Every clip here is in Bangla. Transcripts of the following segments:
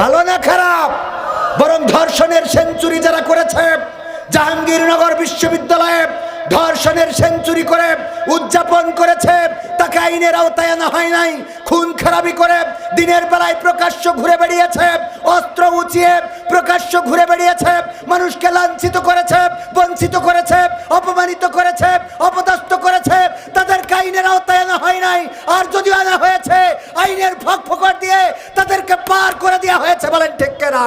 ভালো না খারাপ? বরং ধর্ষণের সেঞ্চুরি যারা করেছে, জাহাঙ্গীরনগর বিশ্ববিদ্যালয়ে ধর্ষণের সেঞ্চুরি করে, উদযাপন করেছে, তাকে আইনের আওতায় আনা হয় নাই, খুন খারাপি করে দিনের বেলায় প্রকাশ্য ঘুরে বেড়িয়েছে, অস্ত্র উঁচিয়ে প্রকাশ্য ঘুরে বেড়িয়েছে, মানুষকে লাঞ্ছিত করেছে, বঞ্চিত করেছে, অপমানিত করেছে, অপদস্থ করেছে, তাদেরকে আইনের আওতায় নাই আর যদি আনা হয়েছে আইনের ফক ফকর দিয়ে তাদেরকে পার করে দেওয়া হয়েছে বলেন ঠিক কেনা?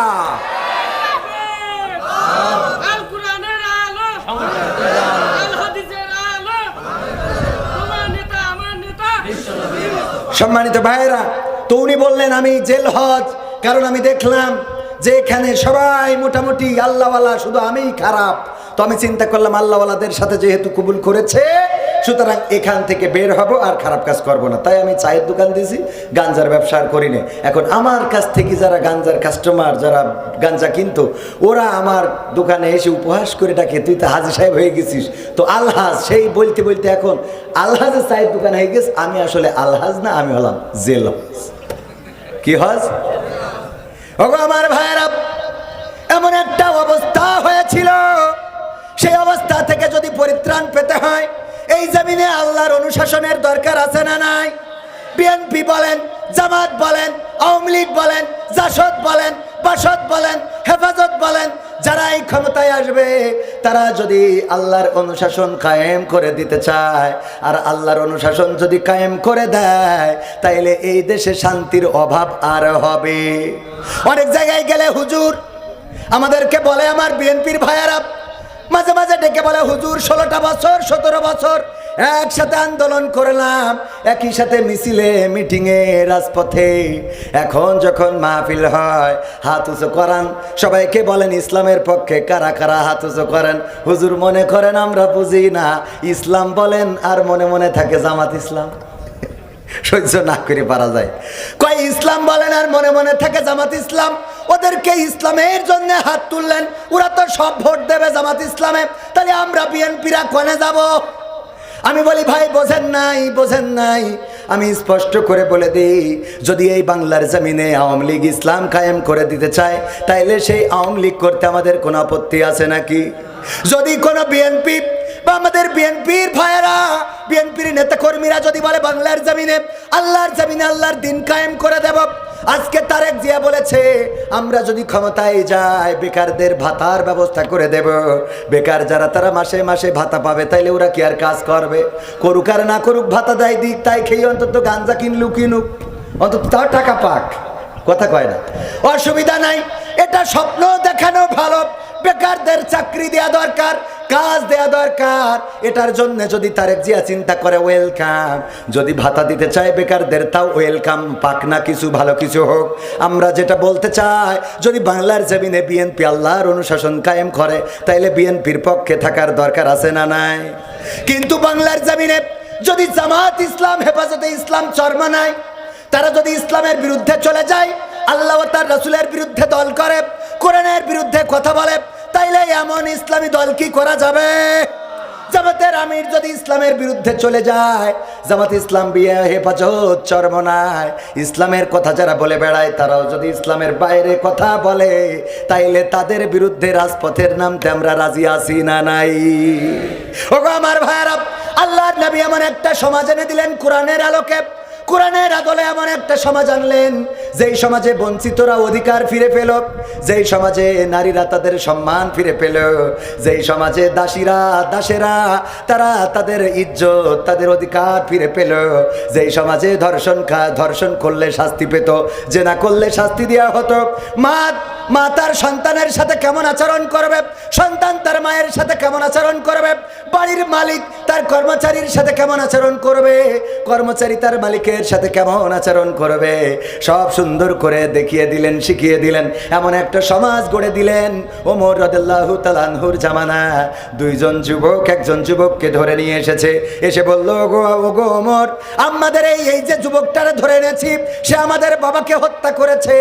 সম্মানিত ভাইয়েরা তো উনি বললেন আমি জেল হজ কারণ আমি দেখলাম যে এখানে সবাই মোটামুটি আল্লাহওয়ালা শুধু আমিই খারাপ। তো আমি চিন্তা করলাম আল্লাহওয়ালাদের সাথে যেহেতু কবুল করেছে সুতরাং এখান থেকে বের হব আর খারাপ কাজ করব না। তাই আমি চায়ের দোকান দিয়েছি, গাঞ্জার ব্যবসা আর করি না এখন আমার কাছ থেকে যারা গাঞ্জার কাস্টমার যারা গাঞ্জা কিনতো, ওরা আমার দোকানে এসে উপহাস করে ডাকে, তুই তো হাজি সাহেব হয়ে গেছিস। তো আলহাজ, সেই বলতে বলতে এখন আলহাজের চায়ের দোকান হয়ে গেছে। আমি আসলে আলহাজ না, আমি হলাম জেল কি হজ ওগো আমার ভাইয়েরা, এমন একটা অবস্থা হয়েছিল। সেই অবস্থা থেকে যদি পরিত্রাণ পেতে হয় এই জমিনে আল্লাহর অনুশাসনের দরকার আছে না নাই? বিএনপি বলেন, জামাত বলেন, আওয়ামী লীগ বলেন, জাসদ বলেন, বাসদ বলেন, হেফাজত বলেন, যারা এই ক্ষমতায় আসবে, তারা যদি আল্লাহর অনুশাসন কায়েম করে দিতে চায়, আর আল্লাহর অনুশাসন যদি কায়েম করে দেয়, তাইলে এই দেশে শান্তির অভাব আর হবে। অনেক জায়গায় গেলে হুজুর, আমাদেরকে বলে আমার বিএনপির ভাইয়ারা মাঝে মাঝে ডেকে বলে, হুজুর, ষোলোটা বছর, সতেরো বছর, একসাথে আন্দোলন করলাম, একই সাথে মিছিলে, মিটিংয়ে, রাজপথে। এখন যখন মাহফিল হয়, হাত উঁচু করান। সবাইকে বলেন, ইসলামের পক্ষে কারা কারা হাত উঁচু করেন? হুজুর মনে করেন, আমরা বুঝি না। ইসলাম বলেন, আর মনে মনে থাকে জামাত ইসলাম। সহ্য না করে পারা যায়। কয়, ইসলাম বলেন, আর মনে মনে থাকে জামাত ইসলাম? ওদেরকে ইসলামের জন্য হাত তুললেন। ওরা তো সব ভোট দেবে জামাত ইসলামে। তাহলে আমরা বিএনপিরা কনে যাব? আমি বলি, ভাই, বোঝেন নাই বোঝেন নাই। আমি স্পষ্ট করে বলে দিই, যদি এই বাংলার জমিনে আওয়ামী লীগ ইসলাম কায়েম করে দিতে চায়, তাইলে সেই আওয়ামী লীগ করতে আমাদের কোনো আপত্তি আছে নাকি? যদি কোনো বিএনপি বা আমাদের বিএনপির ভাইয়েরা, বিএনপির নেতা কর্মীরা যদি বলে, বাংলার জমিনে, আল্লাহর জমিনে আল্লাহর দিন কায়েম করে দেব। আজকে তারেক জিয়া বলেছে, আমরা যদি ক্ষমতায় যাই, বেকারদের ভাতার ব্যবস্থা করে দেব। বেকার যারা, তারা মাসে মাসে ভাতা পাবে, তাইলে ওরা কি আর কাজ করবে? করুক আর না করুক, ভাতা দেয় দিক, তাই খেয়ে অন্তত গাঞ্জা কিনলু, কিনুক। অন্তত তাও টাকা পাক। কথা কয় না। অসুবিধা নাই। এটা স্বপ্ন দেখানো ভালো। বেকারদের চাকরি দেওয়া দরকার, কাজ দেওয়া দরকার। এটার জন্য যদি তারেক জিয়া চিন্তা করে, ওয়েলকাম। যদি ভাতা দিতে চায় বেকারদের, তাও ওয়েলকাম। পাক না কিছু, ভালো কিছু হোক। আমরা যেটা বলতে চাই, যদি বাংলার জমিনে বিএনপি আল্লাহর অনুশাসন কায়েম করে, তাইলে বিএনপির পক্ষে থাকার দরকার আছে না নাই? কিন্তু বাংলার জমিনে যদি জামাত ইসলাম, হেফাজতে ইসলাম চর্মা নাই তারা যদি ইসলামের বিরুদ্ধে চলে যায়, আল্লাহ তার রসুলের বিরুদ্ধে দল করে, কোরআনের বিরুদ্ধে কথা বলে এমন ইসলামী দল কি করা যাবে? জামাতের আমির যদি ইসলামের বিরুদ্ধে চলে যায়, জামাত ইসলাম বিয়ে, হেফাজত চরমনায় ইসলামের কথা যারা বলে বেড়ায়, তারাও যদি ইসলামের বাইরে কথা বলে, তাইলে তাদের বিরুদ্ধে রাজপথের নামতে আমরা রাজি আছি না নাই? ওগো আমার ভাইয়ারা, আল্লাহর নবী এমন একটা সমাজ এনে দিলেন, কোরআনের আলোকে। কোরআনের আদলে এমন একটা সমাজ আনলেন, যেই সমাজে বঞ্চিতরা অধিকার ফিরে পেল, যেই সমাজে নারীরা তাদের সম্মান ফিরে পেল, যেই সমাজে দাসীরা, দাসেরা, তারা তাদের ইজ্জত, তাদের অধিকার ফিরে পেল, যেই সমাজে ধর্ষণ খা, ধর্ষণ করলে শাস্তি পেত যে না করলে শাস্তি দেওয়া হতো। মা মা তার সন্তানের সাথে কেমন আচরণ করবে? সন্তান তার মায়ের সাথে কেমন আচরণ করবে? বাড়ির মালিক তার কর্মচারীর সাথে কেমন আচরণ করবে? কর্মচারী তার মালিকের সাথে কেমন আচরণ করবে? সব সুন্দর করে দেখিয়ে দিলেন, শিখিয়ে দিলেন। এমন একটা সমাজ গড়ে দিলেন ওমর রদাল্লাহ তালানহুর জামানা। দুইজন যুবক, একজন যুবককে ধরে নিয়ে এসেছে। এসে বলল, ওগো ওগো ওমর, আমাদের এই এই যে যুবকটারে ধরে এনেছি, সে আমাদের বাবাকে হত্যা করেছে।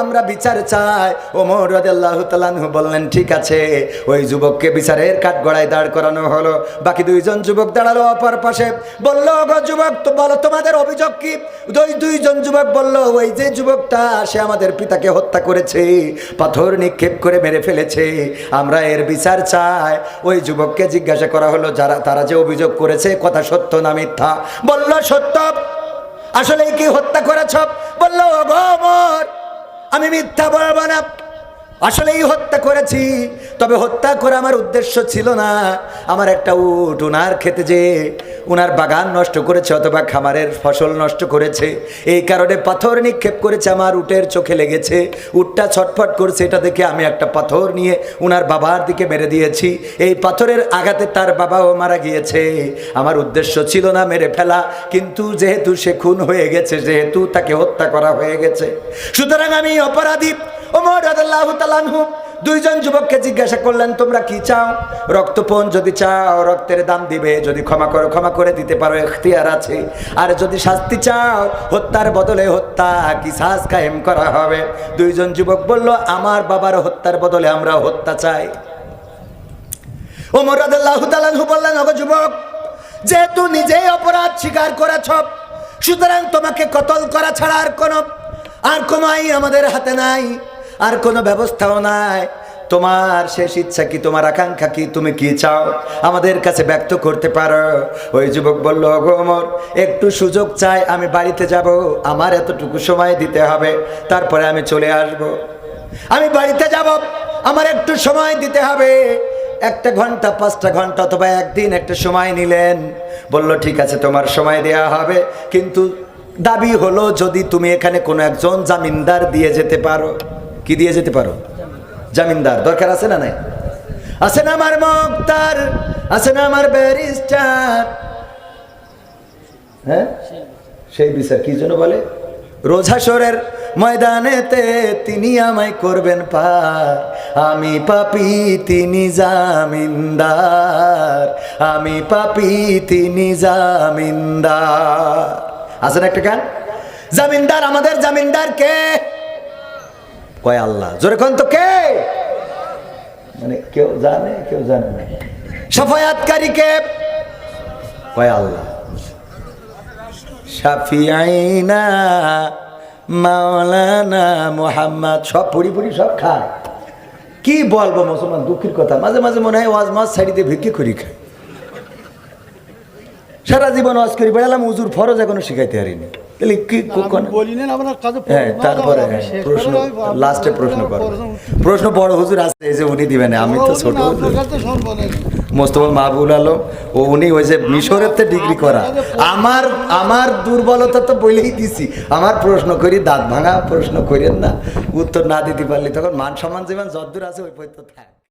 আমরা বিচার চাই ওমর রাদিয়াল্লাহু তাআলাহু বললেন, ঠিক আছে, ওই যুবককে বিচারের কাঠগড়ায় দাঁড় করানো হলো। বাকি দুইজন যুবক দাঁড়াল অপর পাশে। বলল গো যুবক, তো বলো, তোমাদের অভিযোগ কি? দুই দুইজন যুবক বলল, ওই যে যুবকটা, সে আমাদের পিতাকে হত্যা করেছে, পাথর নিক্ষেপ করে মেরে ফেলেছে। আমরা এর বিচার চাই। ওই যুবককে জিজ্ঞাসা করা হলো, যারা, তারা যে অভিযোগ করেছে, কথা সত্য না মিথ্যা? বলল, সত্য। আসলে কি হত্যা করেছ? বলল গোমর আমি মিথ্যা বলব না। আসলেই হত্যা করেছি। তবে হত্যা করে আমার উদ্দেশ্য ছিল না। আমার একটা উট উনার খেতে যে উনার বাগান নষ্ট করেছে অথবা খামারের ফসল নষ্ট করেছে। এই কারণে পাথর নিক্ষেপ করেছে, আমার উটের চোখে লেগেছে। উটটা ছটফট করছে, এটা দেখে আমি একটা পাথর নিয়ে উনার বাবার দিকে মেরে দিয়েছি। এই পাথরের আঘাতে তার বাবাও মারা গিয়েছে। আমার উদ্দেশ্য ছিল না মেরে ফেলা, কিন্তু যেহেতু সে খুন হয়ে গেছে, যেহেতু তাকে হত্যা করা হয়ে গেছে। সুতরাং আমি অপরাধী। ওমর রাদিয়াল্লাহু তাআলা আনহু দুইজন যুবককে জিজ্ঞাসা করলেন, তোমরা কি চাও? রক্তপণ যদি চাও, রক্তের দাম দিবে। যদি ক্ষমা করো, ক্ষমা করে দিতে পারো, এখতিয়ার আছে। আর যদি শাস্তি চাও, হত্যার বদলে হত্যা কি সাজ কায়েম করা হবে? দুইজন যুবক বলল, আমার বাবার হত্যার বদলে আমরা হত্যা চাই। ওমর রাদিয়াল্লাহু তাআলা আনহু বললেন, ওগো যুবক, যেহেতু নিজেই অপরাধ স্বীকার করেছ, সুতরাং তোমাকে কতল করা ছাড়া আর কোনো আর কোনো আইন আমাদের হাতে নাই। আর কোনো ব্যবস্থাও নাই। তোমার শেষ ইচ্ছা কি, তোমার আকাঙ্ক্ষা কি, তুমি কি চাও? আমাদের কাছে ব্যক্ত করতে পারো। ওই যুবক বলল, "ওগো ওমর, একটু সুযোগ চাই, আমি বাড়িতে যাব। আমার এতটুকু সময় দিতে হবে, তারপরে আমি চলে আসব। আমি বাড়িতে যাব, আমার একটু সময় দিতে হবে। একটা ঘণ্টা, পাঁচটা ঘণ্টা অথবা একদিন একটা সময় নিলেন। বলল, ঠিক আছে, তোমার সময় দেয়া হবে। কিন্তু দাবি হলো, যদি তুমি এখানে কোনো একজন জামিনদার দিয়ে যেতে পারো। কি দিয়ে যেতে পারো? জামিনদার, দরকার আছে না নাই? আছে না আমার মক্তার, আছে না আমার ব্যারিস্টার। হ্যাঁ? সেই বিচার কি জন্য বলে? রোজা রোজাসরের ময়দানেতে তিনি আমায় করবেন পার। আমি পাপি, তিনি জামিনদার। আমি পাপি, তিনি জামিনদার। না একটা গান? জামিনদার, আমাদের জামিনদার কে কয় আল্লাহ? জোরে কোন তো কে? মানে কেউ জানে কেউ জানে না। সাফায়াতকারী কে কয় আল্লাহ? শাফিআইনা মাওলানা মোহাম্মদ, সব পড়ি পড়ি সব খায়। কি বলব মুসলমান, দুঃখের কথা। মাঝে মাঝে মনে হয় ওয়াজ মাছ ছাড়িতে ভিক্ষে করি খায়। সারা জীবন ওয়াজ করি বেড়ালাম উজুর ফরজ এখনও শিখাইতে পারিনি। তাহলে কি হ্যাঁ তারপরে প্রশ্ন লাস্টে প্রশ্ন করো। প্রশ্ন বড় হুজুর আছে এই যে উনি দিবেন আমি তো ছোট। মোস্তফা মাহবুল আলম ও উনি ওই যে মিশরের ডিগ্রি করা। আমার আমার দুর্বলতা তো বলেই দিছি। আমার প্রশ্ন করি দাঁত ভাঙা প্রশ্ন করেন না। উত্তর না দিতে পারলে তখন মান সম্মান যেমন যদ্দূর আছে ওই পর্যন্ত থাক।